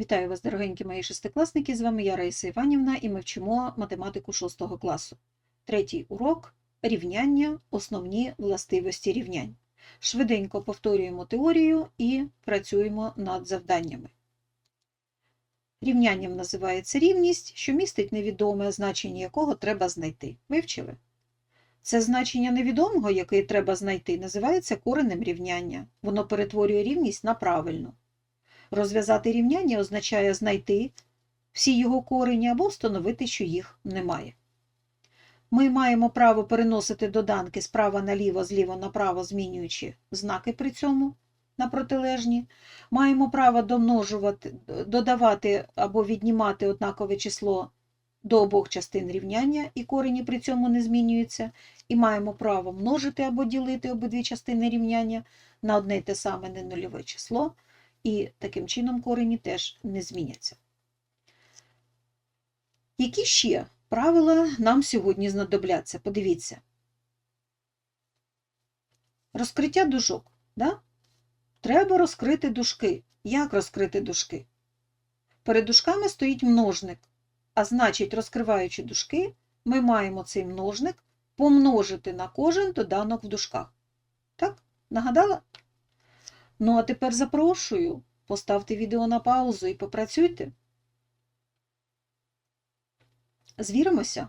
Вітаю вас, дорогенькі мої шестикласники! З вами я Раїса Іванівна і ми вчимо математику 6 класу. Третій урок рівняння, основні властивості рівнянь. Швиденько повторюємо теорію і працюємо над завданнями. Рівнянням називається рівність, що містить невідоме, значення якого треба знайти. Вивчили? Це значення невідомого, яке треба знайти, називається коренем рівняння. Воно перетворює рівність на правильну. Розв'язати рівняння означає знайти всі його корені або встановити, що їх немає. Ми маємо право переносити доданки справа наліво, зліва направо, змінюючи знаки при цьому на протилежні. Маємо право домножувати, додавати або віднімати однакове число до обох частин рівняння, і корені при цьому не змінюються. І маємо право множити або ділити обидві частини рівняння на одне й те саме ненульове число і таким чином корені теж не зміняться. Які ще правила нам сьогодні знадобляться? Подивіться. Розкриття дужок. Да? Треба розкрити дужки. Як розкрити дужки? Перед дужками стоїть множник, а значить, розкриваючи дужки, ми маємо цей множник помножити на кожен доданок в дужках. Так? Нагадала? Ну, а тепер запрошую, поставте відео на паузу і попрацюйте. Звіримося.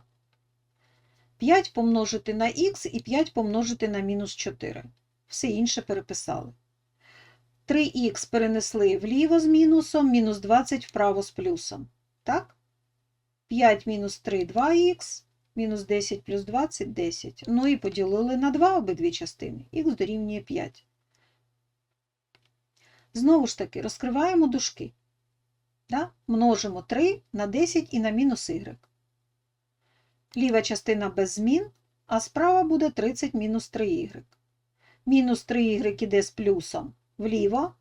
5 помножити на х і 5 помножити на мінус 4. Все інше переписали. 3х перенесли вліво з мінусом, мінус 20 вправо з плюсом. Так? 5 мінус 3 2х, мінус 10 плюс 20 10. Ну і поділили на 2 обидві частини. Х дорівнює 5. Знову ж таки, розкриваємо дужки. Да? Множимо 3 на 10 і на мінус y. Ліва частина без змін, а справа буде 30 мінус 3y. Мінус 3y іде з плюсом вліво,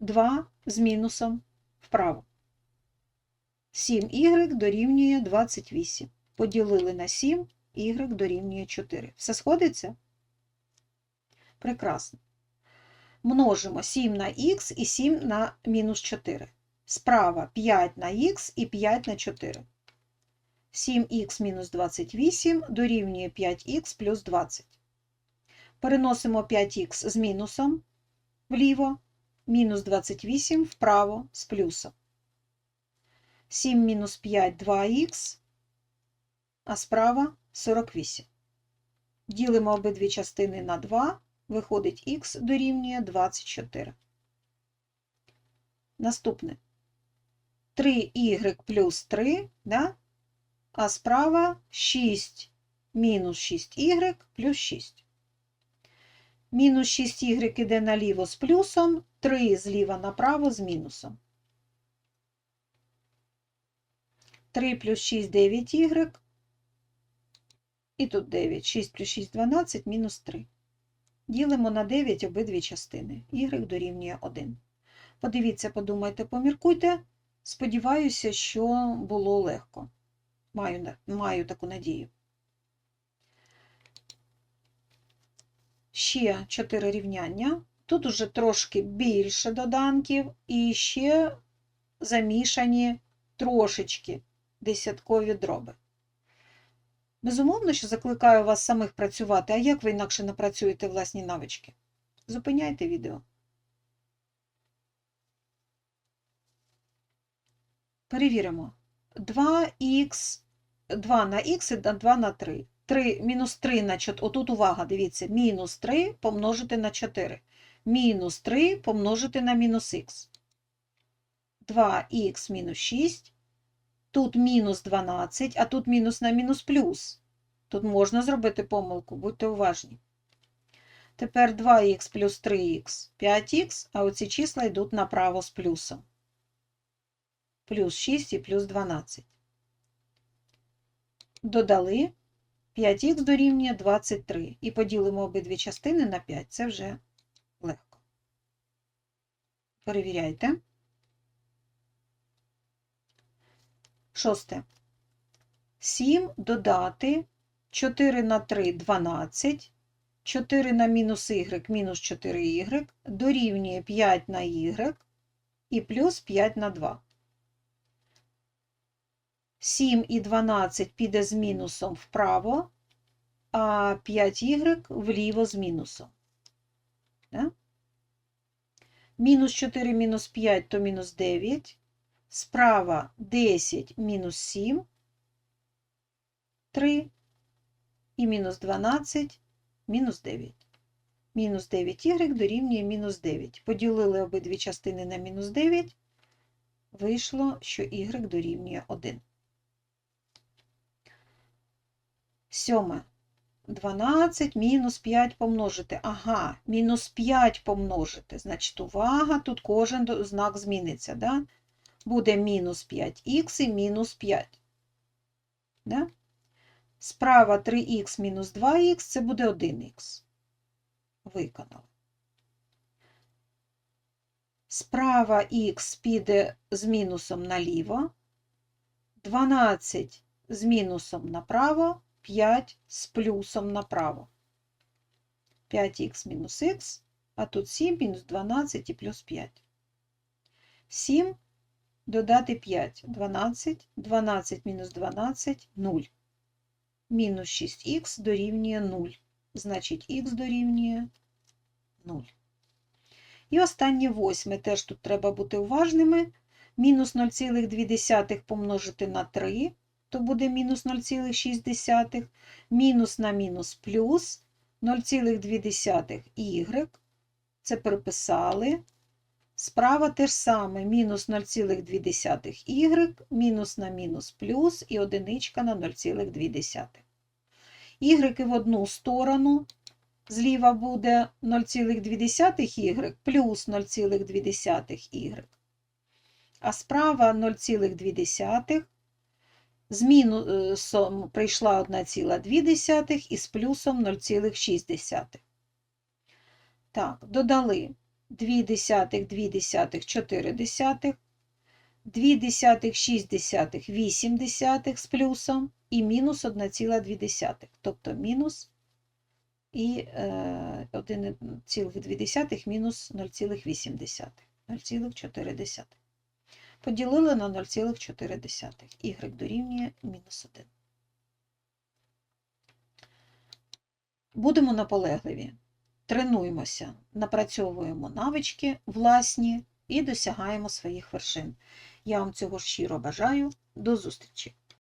2 з мінусом вправо. 7y дорівнює 28. Поділили на 7, y дорівнює 4. Все сходиться? Прекрасно множимо 7 на х і 7 на мінус 4. Справа 5 на х і 5 на 4. 7х мінус 28 дорівнює 5х плюс 20. Переносимо 5х з мінусом вліво, мінус 28 вправо з плюсом. 7 мінус 5 2х, а справа 48. Ділимо обидві частини на 2 Виходить, х дорівнює 24. Наступне 3y плюс 3, да? а справа 6 мінус 6y плюс 6. Мінус 6y іде наліво з плюсом, 3 зліва направо з мінусом. 3 плюс 6 9y. І тут 9. 6 плюс 6 12 мінус 3. Ділимо на 9 обидві частини. Y дорівнює 1. Подивіться, подумайте, поміркуйте. Сподіваюся, що було легко. Маю, маю таку надію. Ще 4 рівняння. Тут уже трошки більше доданків і ще замішані трошечки десяткові дроби. Безумовно, що закликаю вас самих працювати, а як ви інакше напрацюєте власні навички? Зупиняйте відео. Перевіримо. 2х, 2 на х і 2 на 3. 3 мінус 3 на 4. Отут увага, дивіться, мінус 3 помножити на 4. Мінус 3 помножити на мінус х. 2х мінус 6 Тут мінус 12, а тут мінус на мінус плюс. Тут можна зробити помилку, будьте уважні. Тепер 2х плюс 3х 5х, а оці числа йдуть направо з плюсом. Плюс 6 і плюс 12. Додали 5х дорівнює 23. І поділимо обидві частини на 5. Це вже легко. Перевіряйте. Шосте. 7 додати 4 на 3 12, 4 на мінус y мінус 4y дорівнює 5 на y і плюс 5 на 2. 7 і 12 піде з мінусом вправо, а 5y вліво з мінусом. Мінус 4 мінус 5 то мінус 9. Справа 10 мінус 7, 3 і мінус 12, мінус 9. Мінус 9y дорівнює мінус 9. Поділили обидві частини на мінус 9. Вийшло, що y дорівнює 1. Сьоме. 12 мінус 5 помножити. Ага, мінус 5 помножити. Значить, увага, тут кожен знак зміниться. Да? Буде мінус 5х і мінус 5. Да? Справа 3х мінус 2х це буде 1х. Виконали. Справа х піде з мінусом наліво. 12 з мінусом направо, 5 з плюсом направо. 5х мінус х, а тут 7 мінус 12 і плюс 5. 7 додати 5, 12, 12 мінус 12, 0. Мінус 6х дорівнює 0. Значить, х дорівнює 0. І останнє восьме, теж тут треба бути уважними. Мінус 0,2 помножити на 3, то буде мінус 0,6. Мінус на мінус плюс 0,2 y. Це переписали. Справа те ж саме, мінус 0,2 y, мінус на мінус плюс і одиничка на 0,2. Y в одну сторону, зліва буде 0,2y плюс 0,2y, а справа 0,2 з мінусом прийшла 1,2 і з плюсом 0,6. Так, додали 2 десятих, 2 десятих, 4 десятих, 2 десятих, 6 десятих, 8 десятих з плюсом і мінус 1,2, тобто мінус і е, 1,2 мінус 0,8, 0,4. Поділили на 0,4. Y дорівнює мінус 1. Будемо наполегливі. Тренуємося, напрацьовуємо навички власні і досягаємо своїх вершин. Я вам цього щиро бажаю. До зустрічі!